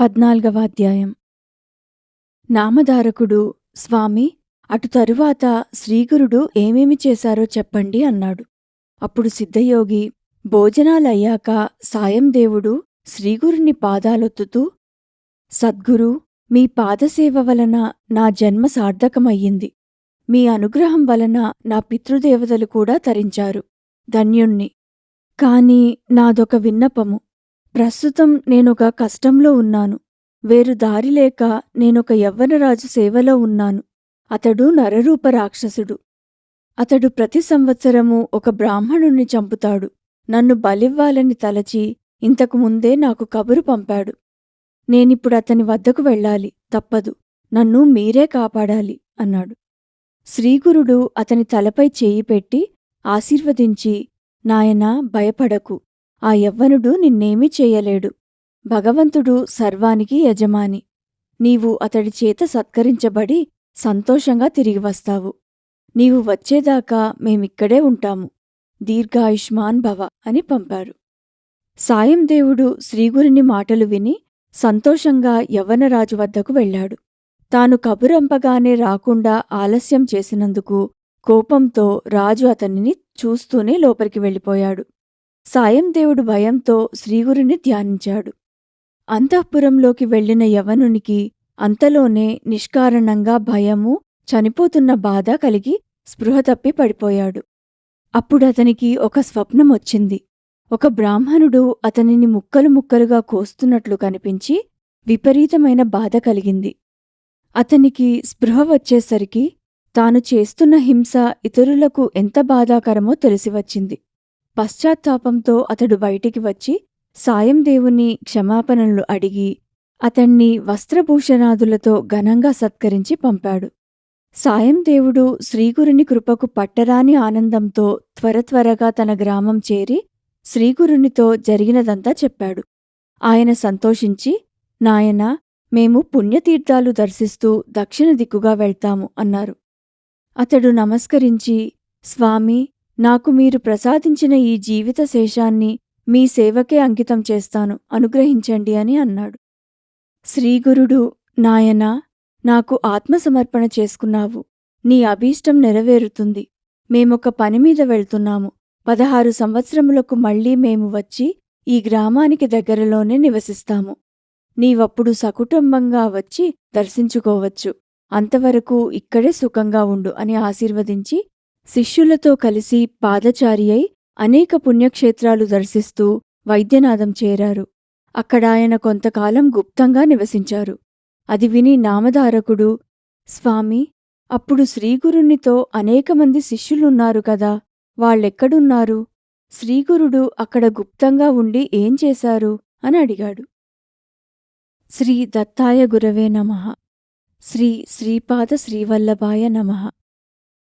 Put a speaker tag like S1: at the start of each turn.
S1: పద్నాల్గవ అధ్యాయం. నామధారకుడు స్వామి అటు తరువాత శ్రీగురుడు ఏమేమి చేశారో చెప్పండి అన్నాడు. అప్పుడు సిద్ధయోగి భోజనాలయ్యాక సాయం దేవుడు శ్రీగురుని పాదాలొత్తుతూ సద్గురు మీ పాదసేవ వలన నా జన్మ సార్థకమయ్యింది. మీ అనుగ్రహం వలన నా పితృదేవతలు కూడా తరించారు. ధన్యుణ్ణి. కాని నాదొక విన్నపము. ప్రస్తుతం నేనొక కష్టంలో ఉన్నాను. వేరు దారి లేక నేనొక యవ్వనరాజు సేవలో ఉన్నాను. అతడు నరరూప రాక్షసుడు. అతడు ప్రతి సంవత్సరము ఒక బ్రాహ్మణుణ్ణి చంపుతాడు. నన్ను బలివ్వాలని తలచి ఇంతకు ముందే నాకు కబురు పంపాడు. నేనిప్పుడు అతని వద్దకు వెళ్ళాలి. తప్పదు. నన్ను మీరే కాపాడాలి అన్నాడు. శ్రీగురుడు అతని తలపై చేయి పెట్టి ఆశీర్వదించి నాయనా భయపడకు. ఆ యవ్వనుడు నిన్నేమీ చేయలేడు. భగవంతుడు సర్వానికి యజమాని. నీవు అతడి చేత సత్కరించబడి సంతోషంగా తిరిగి వస్తావు. నీవు వచ్చేదాకా మేమిక్కడే ఉంటాము. దీర్ఘాయుష్మాన్ భవ అని పంపారు. సాయం దేవుడు శ్రీగురిని మాటలు విని సంతోషంగా యవ్వనరాజు వద్దకు వెళ్ళాడు. తాను కబురంపగానే రాకుండా ఆలస్యం చేసినందుకు కోపంతో రాజు అతనిని చూస్తూనే లోపలికి వెళ్ళిపోయాడు. సాయం దేవుడు భయంతో శ్రీగురిని ధ్యానించాడు. అంతఃపురంలోకి వెళ్ళిన యవనునికి అంతలోనే నిష్కారణంగా భయము చనిపోతున్న బాధ కలిగి స్పృహ తప్పి పడిపోయాడు. అప్పుడతనికి ఒక స్వప్నమొచ్చింది ఒక బ్రాహ్మణుడు అతనిని ముక్కలు ముక్కలుగా కోస్తున్నట్లు కనిపించి విపరీతమైన బాధ కలిగింది. అతనికి స్పృహ వచ్చేసరికి తాను చేస్తున్న హింస ఇతరులకు ఎంత బాధాకరమో తెలిసివచ్చింది పశ్చాత్తాపంతో అతడు బయటికి వచ్చి సాయం దేవుని క్షమాపణలు అడిగి అతణ్ణి వస్త్రభూషణాదులతో ఘనంగా సత్కరించి పంపాడు. సాయం దేవుడు శ్రీగురుని కృపకు పట్టరాని ఆనందంతో త్వరత్వరగా తన గ్రామం చేరి శ్రీగురునితో జరిగినదంతా చెప్పాడు. ఆయన సంతోషించి నాయనా మేము పుణ్యతీర్థాలు దర్శిస్తూ దక్షిణ దిక్కుగా వెళ్తాము అన్నారు. అతడు నమస్కరించి స్వామి నాకు మీరు ప్రసాదించిన ఈ జీవిత శేషాన్ని మీ సేవకే అంకితం చేస్తాను. అనుగ్రహించండి అని అన్నాడు. శ్రీగురుడు నాయనా నాకు ఆత్మసమర్పణ చేసుకున్నావు. నీ అభీష్టం నెరవేరుతుంది. మేమొక పనిమీద వెళ్తున్నాము. పదహారు సంవత్సరములకు మళ్ళీ మేము వచ్చి ఈ గ్రామానికి దగ్గరలోనే నివసిస్తాము. నీవప్పుడు సకుటుంబంగా వచ్చి దర్శించుకోవచ్చు. అంతవరకు ఇక్కడే సుఖంగా ఉండు అని ఆశీర్వదించి శిష్యులతో కలిసి పాదచారి అయి అనేక పుణ్యక్షేత్రాలు దర్శిస్తూ వైద్యనాథం చేరారు. అక్కడ ఆయన కొంతకాలం గుప్తంగా నివసించారు. అది విని నామధారకుడు స్వామి అప్పుడు శ్రీగురునితో అనేకమంది శిష్యులున్నారు కదా వాళ్ళెక్కడున్నారు? శ్రీగురుడు అక్కడ గుప్తంగా ఉండి ఏం చేశారు అని అడిగాడు. శ్రీ దత్తాయ గురవే నమ. శ్రీ శ్రీపాద శ్రీవల్లభాయ నమ.